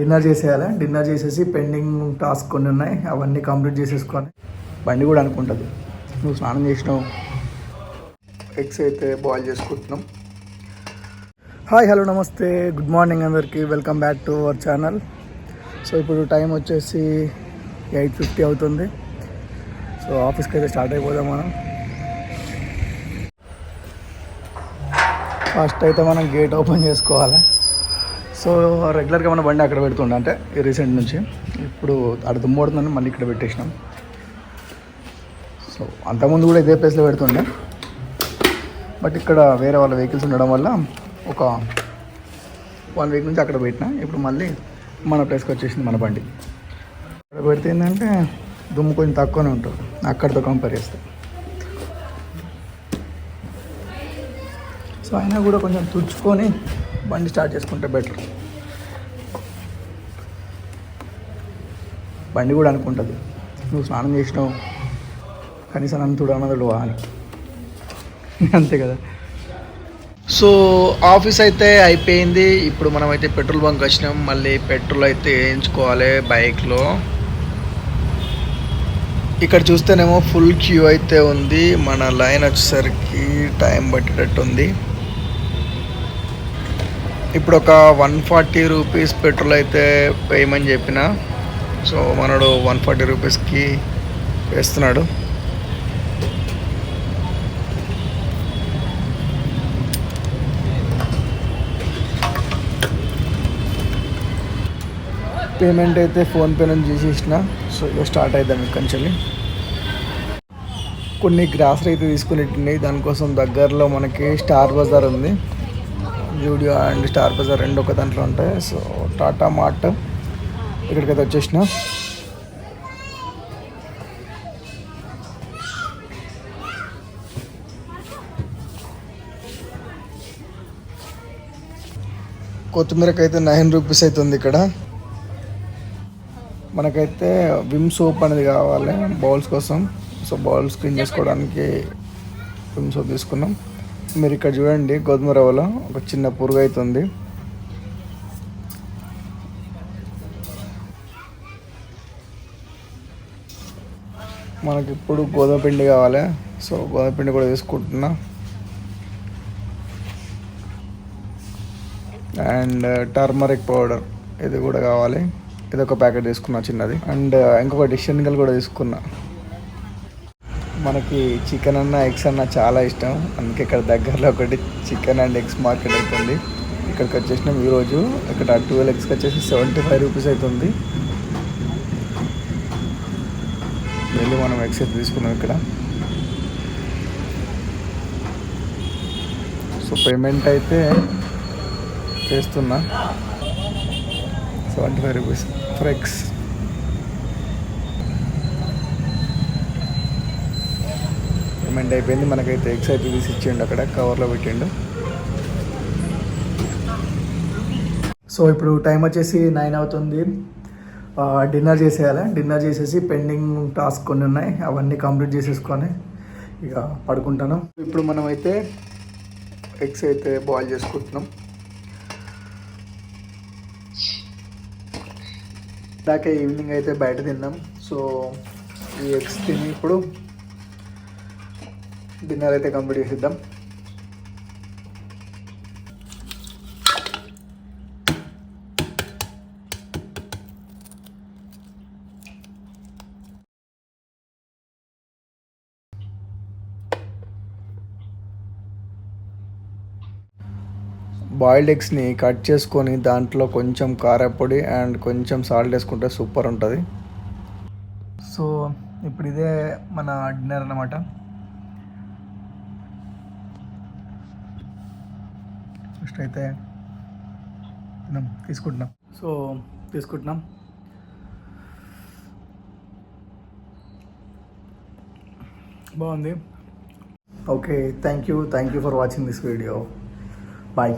Dinner చేసేయాలి. Dinner చేసేసి pending task కొన్ని ఉన్నాయి. అవన్నీ కంప్లీట్ చేసేసుకొని బండి కూడా అనుకుంటుంది. నువ్వు స్నానం చేసినావు. ఎగ్స్ అయితే బాయిల్ చేసుకుంటున్నాం. హాయ్ హలో నమస్తే. గుడ్ మార్నింగ్ అందరికీ. Welcome back to our channel. So ఇప్పుడు టైం వచ్చేసి ఎయిట్ ఫిఫ్టీ అవుతుంది. సో ఆఫీస్కి అయితే స్టార్ట్ అయిపోదాం మనం. ఫస్ట్ అయితే మనం గేట్ ఓపెన్ చేసుకోవాలి. సో రెగ్యులర్గా మన బండి అక్కడ పెడుతుండే. అంటే ఈ రీసెంట్ నుంచి. ఇప్పుడు అక్కడ దుమ్మడుతుందని మళ్ళీ ఇక్కడ పెట్టేసినాం. సో అంతకుముందు కూడా ఇదే ప్లేస్లో పెడుతుండే. బట్ ఇక్కడ వేరే వాళ్ళ వెహికల్స్ ఉండడం వల్ల ఒక వన్ వీక్ నుంచి అక్కడ పెట్టిన. ఇప్పుడు మళ్ళీ మన ప్లేస్కి వచ్చేసింది మన బండి. అక్కడ పెడితే ఏంటంటే దుమ్ము కొంచెం తక్కువనే ఉంటుంది. అక్కడితో కంపేర్ చేస్తే. సో అయినా కూడా కొంచెం తుడుచుకొని బండి స్టార్ట్ చేసుకుంటే బెటర్ బండి కూడా అనుకుంటుంది. నువ్వు స్నానం చేసినావు. కనీసం నన్ను చూడనదుడు అని. అంతే కదా. సో ఆఫీస్ అయితే అయిపోయింది. ఇప్పుడు మనం అయితే పెట్రోల్ బంక్ వచ్చినాం. మళ్ళీ పెట్రోల్ అయితే వేయించుకోవాలి బైక్లో. ఇక్కడ చూస్తేనేమో ఫుల్ క్యూ అయితే ఉంది. మన లైన్ వచ్చేసరికి టైం పట్టేటట్టు ఉంది ఇప్పుడు ఒక వన్ ఫార్టీ రూపీస్ పెట్రోల్ అయితే వేయమని చెప్పిన. సో మనడు వన్ ఫార్టీ రూపీస్కి వేస్తున్నాడు. పేమెంట్ అయితే ఫోన్పే నుంచి చేసేసిన. సో ఇక స్టార్ట్ అవుతాం ఇక్కడి నుంచి కొన్ని గ్రాసరీ అయితే తీసుకుని దానికోసం దగ్గరలో మనకి స్టార్ బజార్ ఉంది. జూడియో అండ్ స్టార్ బజార్ రెండు ఒక దాంట్లో ఉంటాయి. సో టాటా మార్ట్ ఇక్కడికైతే వచ్చేసిన. కొత్తిమీరకి అయితే నైన్ రూపీస్ అవుతుంది ఇక్కడ. మనకైతే విమ్ సోప్ అనేది కావాలి బౌల్స్ కోసం. సో బౌల్స్ క్లీన్ చేసుకోవడానికి విమ్ సోప్ తీసుకున్నాం. మీరు ఇక్కడ చూడండి గోధుమ రవ్వలో ఒక చిన్న పురుగు అవుతుంది మనకి ఇప్పుడు గోధుమ పిండి కావాలి. సో గోధుమ పిండి కూడా తీసుకుంటున్నా. అండ్ టర్మరిక్ పౌడర్ ఇది కూడా కావాలి. ఇది ఒక ప్యాకెట్ తీసుకున్నా చిన్నది. అండ్ ఇంకొక శనగలు కూడా తీసుకున్నా. మనకి చికెన్ అన్న ఎగ్స్ అన్న చాలా ఇష్టం. అందుకే ఇక్కడ దగ్గరలో ఒకటి చికెన్ అండ్ ఎగ్స్ మార్కెట్ అవుతుంది ఇక్కడికి వచ్చేసినాం ఈరోజు. ఇక్కడ ట్వెల్వ్ ఎగ్స్కి వచ్చేసి సెవెంటీ ఫైవ్ రూపీస్ అవుతుంది. వెళ్ళి మనం ఎగ్స్ అయితే తీసుకున్నాం ఇక్కడ. సో పేమెంట్ అయితే చేస్తున్నా. Seventy five rupees for eggs recommend అయిపోయింది. మనకైతే ఎక్సైట్ అయితే తీసి ఇచ్చిండు అక్కడ కవర్లో పెట్టిండు. సో ఇప్పుడు టైం వచ్చేసి నైన్ అవుతుంది. డిన్నర్ చేసేయాలి? డిన్నర్ చేసేసి పెండింగ్ టాస్క్ కొన్ని ఉన్నాయి. అవన్నీ కంప్లీట్ చేసేసుకొని ఇక పడుకుంటాను. ఇప్పుడు మనం అయితే ఎగ్స్ అయితే బాయిల్ చేసుకుంటున్నాం. దాకా ఈవినింగ్ అయితే బయట తిన్నాం. సో ఈ ఎగ్స్ తిని ఇప్పుడు డిన్నర్ అయితే కంప్లీట్ చేసిద్దాం. బాయిల్డ్ ఎగ్స్ని కట్ చేసుకొని దాంట్లో కొంచెం కారపొడి అండ్ కొంచెం సాల్ట్ వేసుకుంటే సూపర్ ఉంటుంది. సో ఇప్పుడు ఇదే మన డిన్నర్ అన్నమాట. ఫస్ట్ అయితే తిన్నాం తీసుకుంటున్నాం. సో తీసుకుంటున్నాం. బాగుంది. Okay thank you thank you for watching this video bye